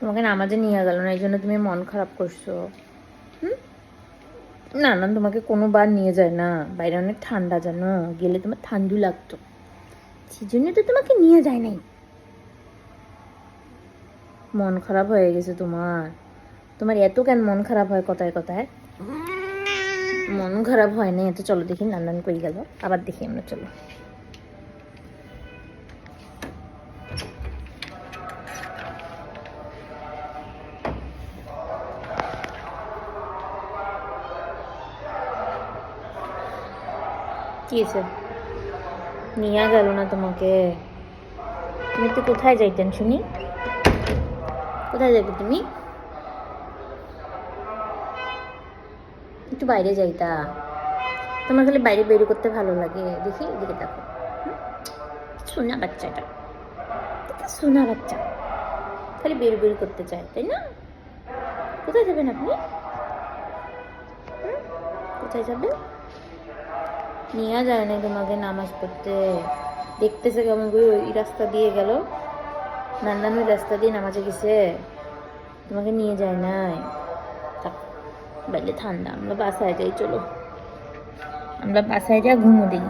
তোমাকে নামাজে নিয়ে গেল না, এই জন্য তুমি মন খারাপ করছ। হুম? না না, তোমাকে কোনো বার নিয়ে যায় না। বাইরে অনেক ঠান্ডা, জানো? গেলে তোমার ঠান্ডু লাগতো। সেই জন্য তো তোমাকে নিয়ে যায় নাই। মন খারাপ হয়ে গেছে তোমার। তোমার এত কেন মন খারাপ হয় কথায় কথায়? মন খারাপ হয় না এত চলো দেখি নান্দান কই গেল। আবার দেখি আমরা চলো। কি নিয়ে গেল না তোমাকে। তুমি তো কোথায় যাইতেন শুনি? কোথায় যাবে তুমি? একটু বাইরে যাইতা। তোমার খালি বাইরে বের করতে ভালো লাগে। দেখি, এদিকে দেখো? সোনা বাচ্চা এটা। এটা সোনা বাচ্চা। খালি বের বের করতে চায়, তাই না? কোথায় যাবেন আপনি? কোথায় যাবেন? নিয়ে যায় না তোমাকে নামাজ পড়তে। দেখতেছে কেমন করে ওই রাস্তা দিয়ে গেল। নান্দান ওই রাস্তা দিয়ে নামাজে গেছে। তোমাকে নিয়ে যায় নাই। বাইরে ঠান্ডা, আমরা বাসায় যাই, চলো। আমরা বাসায় যা ঘুমো দিই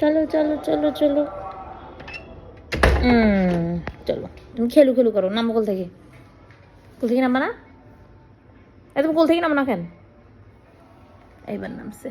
চলো চলো চলো চলো। চলো। তুমি খেলু খেলু করো, নামো কোল থেকে। কোল থেকে নামবা না? এ, তুমি কোল থেকে নামো না কেন? এইবার নামছে।